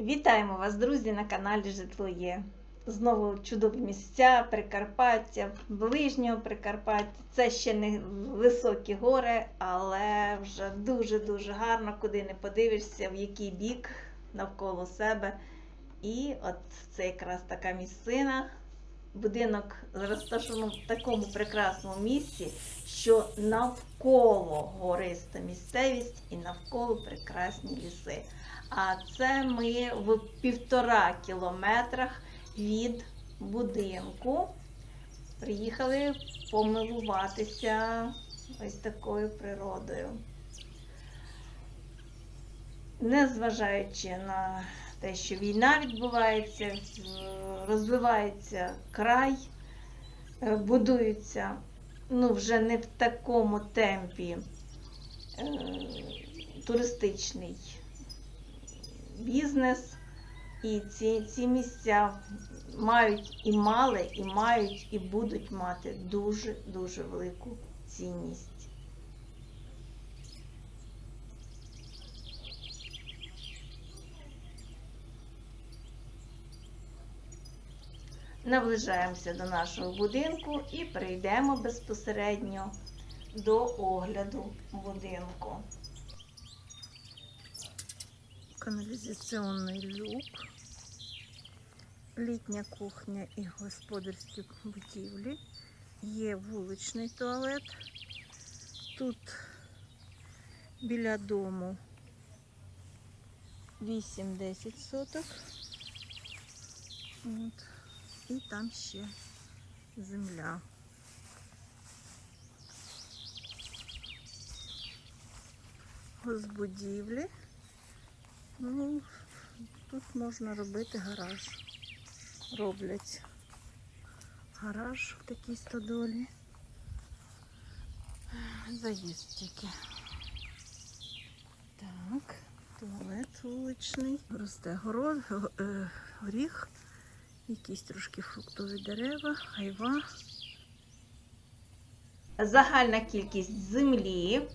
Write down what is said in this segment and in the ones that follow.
Вітаємо вас, друзі, на каналі Житло Є. Знову чудові місця, Прикарпаття, ближнього Прикарпаття. Це ще не високі гори, але вже дуже-дуже гарно, куди не подивишся, в який бік навколо себе. І от це якраз така місцина. Будинок розташований в такому прекрасному місці, що навколо гориста місцевість і навколо прекрасні ліси. А це ми в півтора кілометрах від будинку. Приїхали помилуватися ось такою природою. Незважаючи на те, що війна відбувається, розвивається край, е, будується ну, вже не в такому темпі е, туристичний бізнес. І ці, ці місця мають і мали, і мають, і будуть мати дуже-дуже велику цінність. Наближаємося до нашого будинку і перейдемо безпосередньо до огляду будинку. Каналізаційний люк, літня кухня і господарські будівлі. Є вуличний туалет. Тут біля дому 8-10 соток. От. І там ще земля. Госпудівлі. Ну, тут можна робити гараж. Роблять гараж в такій стодолі. Заїзд тільки. Так, туалет вуличний. Росте город, го- е, горіх, якісь трошки фруктові дерева, айва. Загальна кількість землі,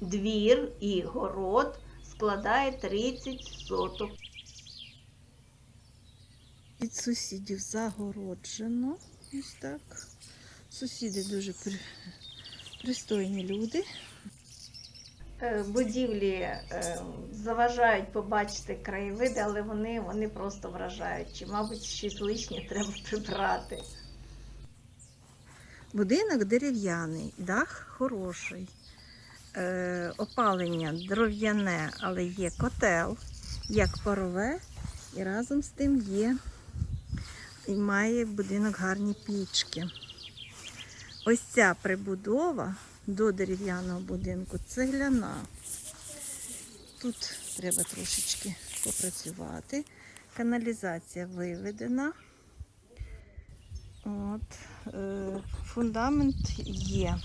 двір і город складає 30 соток. Від сусідів загороджено. Ось так. Сусіди дуже при... пристойні люди. Е, Будівлі е, заважають побачити краєвиди, але вони, вони просто вражають. Чи, мабуть, щось лишнє треба прибрати. Будинок дерев'яний, дах хороший. Е, опалення дров'яне, але є котел, як парове, і разом з тим є і має будинок гарні пічки. Ось ця прибудова до дерев'яного будинку цегляна. Тут треба трошечки попрацювати. Каналізація виведена. От, е, фундамент є.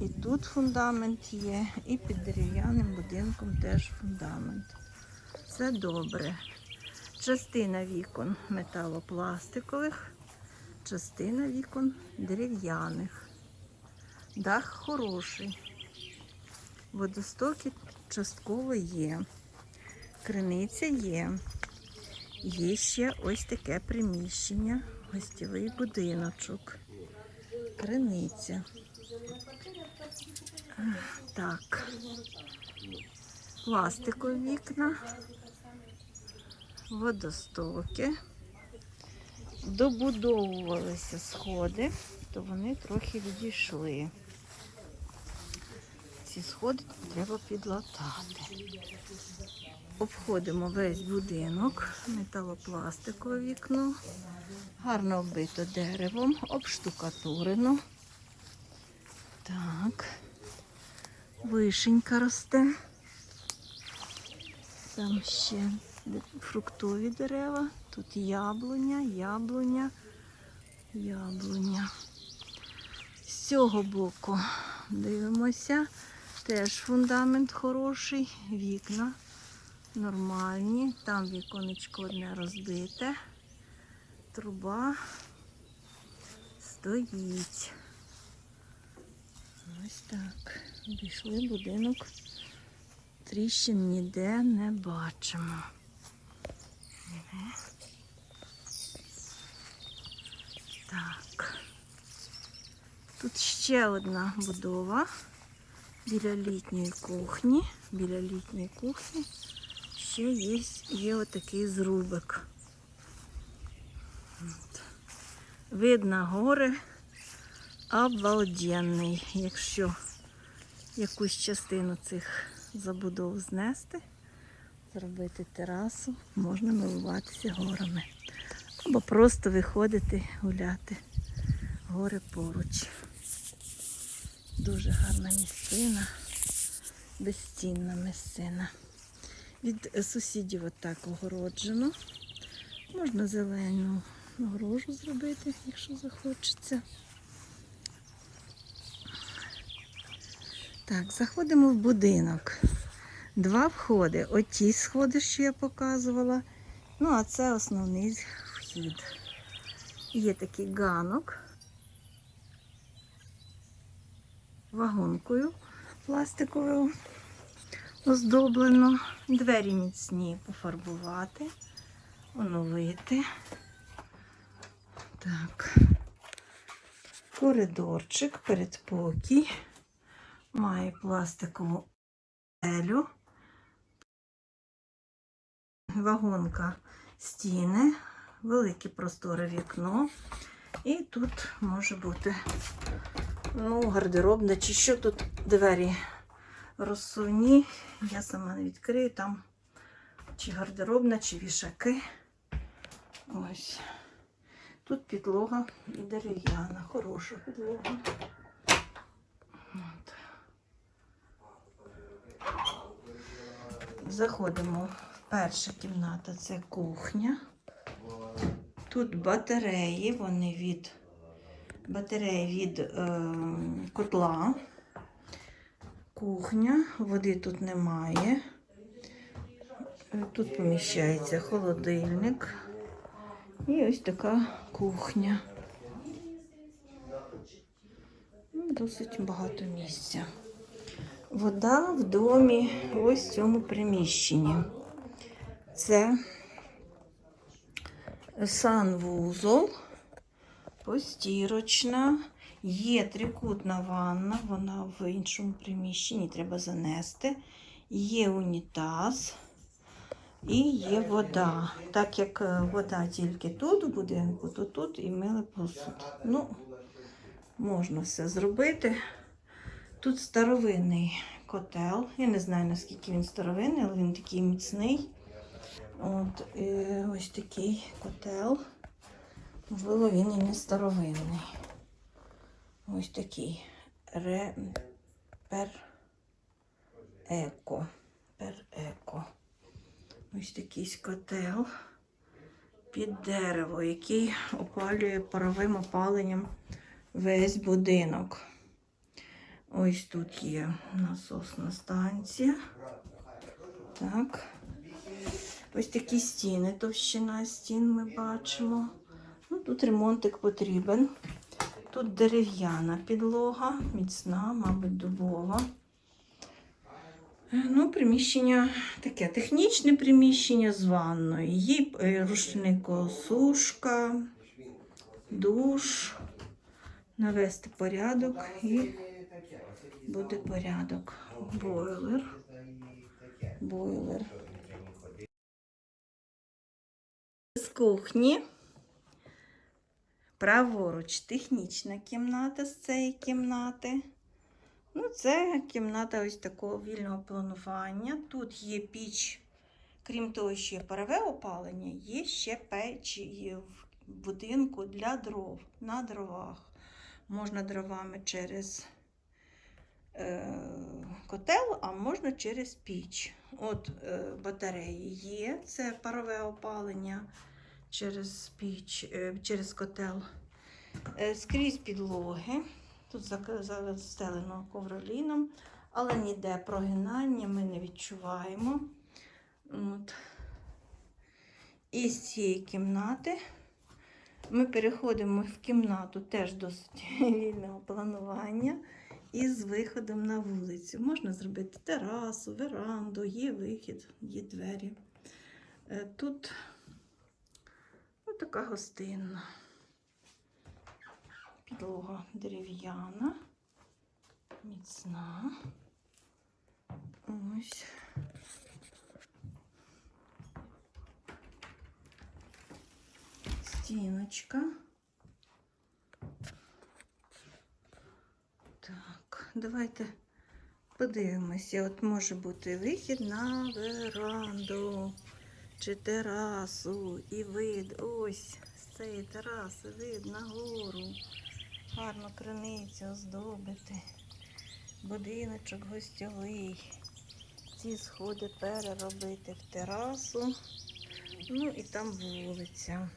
І тут фундамент є, і під дерев'яним будинком теж фундамент. Все добре. Частина вікон металопластикових, частина вікон дерев'яних. Дах хороший. Водостоки частково є. Криниця є. Є ще ось таке приміщення, гостєвий будиночок. Криниця. Так. Пластикові вікна, водостоки. Добудовувалися сходи, то вони трохи відійшли. Ці сходи треба підлатати. Обходимо весь будинок, металопластикове вікно, гарно оббито деревом, обштукатурено. Так. Вишенька росте. Там ще фруктові дерева. Тут яблуня, яблуня, яблуня. З цього боку дивимося. Теж фундамент хороший, вікна нормальні. Там віконечко одне розбите. Труба стоїть. Ось так. Обійшли будинок. Тріщин ніде не бачимо. Так. Тут ще одна будова біля літньої кухні. Біля літньої кухні ще є, є отакий зрубик. Видно гори обалденний. Якщо якусь частину цих забудов знести, зробити терасу, можна милуватися горами. Або просто виходити гуляти. Гори поруч. Дуже гарна місцина, безцінна місцина. Від сусідів отак огороджено. Можна зелену огорожу зробити, якщо захочеться. Так, заходимо в будинок. Два входи. Оті сходи, що я показувала. Ну, а це основний вхід. Є такий ганок вагонкою пластиковою оздоблено. Двері міцні пофарбувати, оновити. Так. Коридорчик, передпокій. Має пластикову елю. Вагонка стіни, велике просторе вікно. І тут може бути ну, гардеробне, чи що тут двері розсувні. Я сама не відкрию там чи гардеробна, чи вішаки. Ось. Тут підлога дерев'яна, хороша підлога. От. Заходимо перша кімната, це кухня. Тут батареї, вони від батареї від е, котла. Кухня, води тут немає. Е, Тут поміщається холодильник. І ось така кухня. Ну, Досить багато місця. Вода в домі ось в цьому приміщенні. Це санвузол, постірочна, є трикутна ванна, вона в іншому приміщенні, треба занести. Є унітаз і є вода. Так як е, вода тільки тут в будинку, то тут і мили посуд. Ну, можна все зробити. Тут старовинний котел. Я не знаю, наскільки він старовинний, але він такий міцний. От, е, ось такий котел. Можливо, він і не старовинний. Ось такий Ре... пер еко. Пер еко. Ось такий котел під дерево, який опалює паровим опаленням весь будинок. Ось тут є насосна станція. Так. Ось такі стіни, товщина стін ми бачимо. Ну, тут ремонтик потрібен. Тут дерев'яна підлога, міцна, мабуть, дубова. Е, Ну, приміщення таке технічне приміщення з ванною. Є е, рушникосушка, душ, навести порядок і буде порядок. Бойлер. Бойлер. З кухні. Праворуч технічна кімната з цієї кімнати. Ну, це кімната ось такого вільного планування. Тут є піч, крім того, що є парове опалення, є ще печі в будинку для дров на дровах. Можна дровами через е, котел, а можна через піч. От е, батареї є, це парове опалення через піч, е, через котел. Е, скрізь підлоги. Тут застелено ковроліном, але ніде прогинання ми не відчуваємо. От. І з цієї кімнати ми переходимо в кімнату теж досить вільного планування. І з виходом на вулицю. Можна зробити терасу, веранду, є вихід, є двері. Е, Така гостинна. Підлога дерев'яна, міцна. Ось. Стіночка. Так, давайте подивимося. От може бути вихід на веранду чи терасу і вид. Ось з цієї тераси вид на гору. Гарно криницю оздобити. Будиночок гостьовий. Ці сходи переробити в терасу. Ну і там вулиця.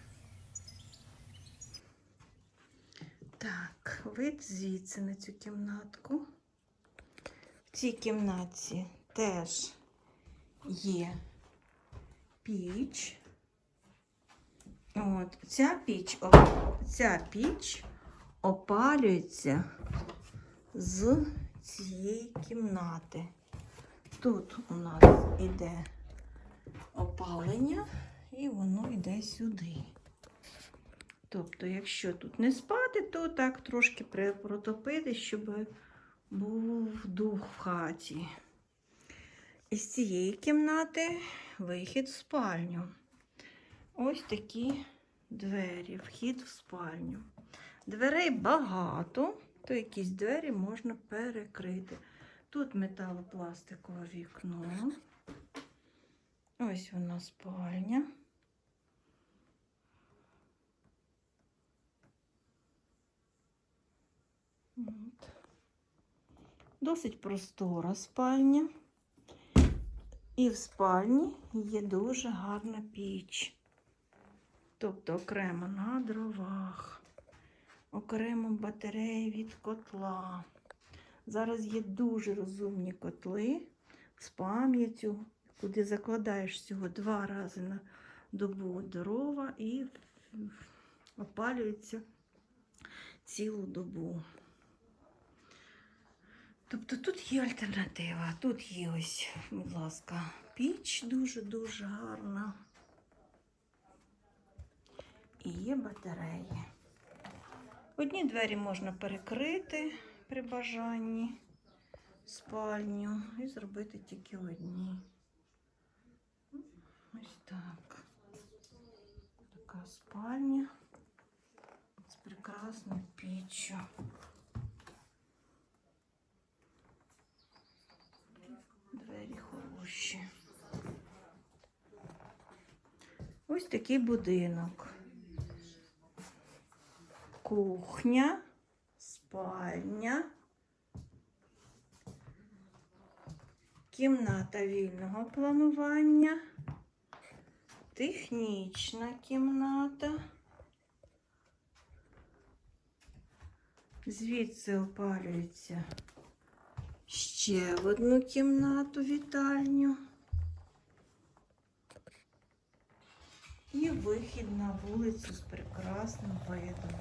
Так, вид звідси на цю кімнатку. В цій кімнатці теж є піч. От, ця піч, ця піч опалюється з цієї кімнати. Тут у нас іде опалення, і воно йде сюди. Тобто, якщо тут не спати, то так трошки протопити, щоб був дух в хаті. Із цієї кімнати вихід в спальню. Ось такі двері, вхід в спальню. Дверей багато, то якісь двері можна перекрити. Тут металопластикове вікно. Ось вона спальня. Досить простора спальня. І в спальні є дуже гарна піч. Тобто окремо на дровах, окремо батареї від котла. Зараз є дуже розумні котли з пам'яттю, куди закладаєш всього два рази на добу дрова і опалюється цілу добу. Тобто тут є альтернатива. Тут є ось, будь ласка, піч дуже-дуже гарна. І є батареї. Одні двері можна перекрити при бажанні спальню і зробити тільки одні. Ось так. Така спальня з прекрасною піччю. Двері хороші. Ось такий будинок. Кухня, спальня, кімната вільного планування, технічна кімната. Звідси опалюється ще в одну кімнату вітальню. І вихід на вулицю з прекрасним видом.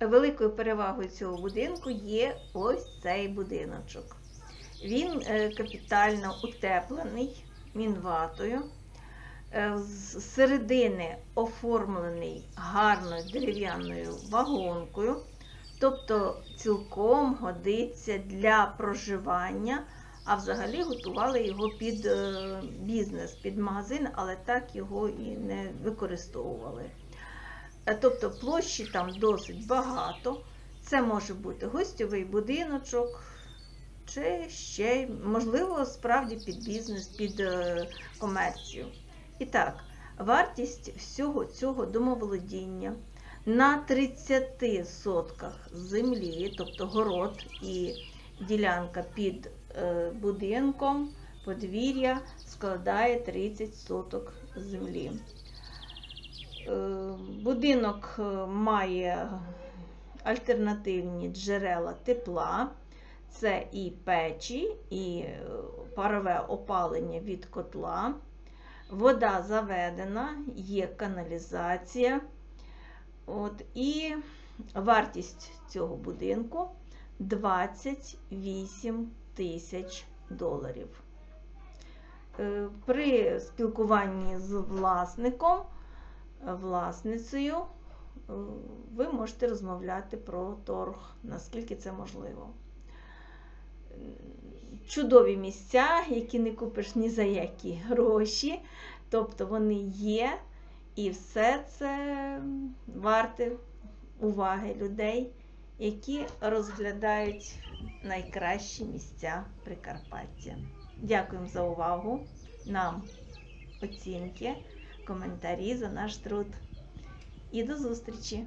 Великою перевагою цього будинку є ось цей будиночок. Він е, капітально утеплений мінватою. Е, З середини оформлений гарною дерев'яною вагонкою, тобто цілком годиться для проживання, а взагалі готували його під е, бізнес, під магазин, але так його і не використовували. Е, Тобто площі там досить багато. Це може бути гостьовий будиночок, чи ще, можливо, справді під бізнес, під е, комерцію. І так, вартість всього цього домоволодіння на 30 сотках землі, тобто город і ділянка під е, будинком, подвір'я складає 30 соток землі. Е, Будинок е, має альтернативні джерела тепла. Це і печі, і парове опалення від котла. Вода заведена, є каналізація. От, і вартість цього будинку 28 тисяч доларів. Е, При спілкуванні з власником власницею, е, ви можете розмовляти про торг, наскільки це можливо. Чудові місця, які не купиш ні за які гроші. Тобто вони є, і все це варте уваги людей, які розглядають найкращі місця Прикарпаття. Дякуємо за увагу. Нам оцінки, коментарі за наш труд. І до зустрічі!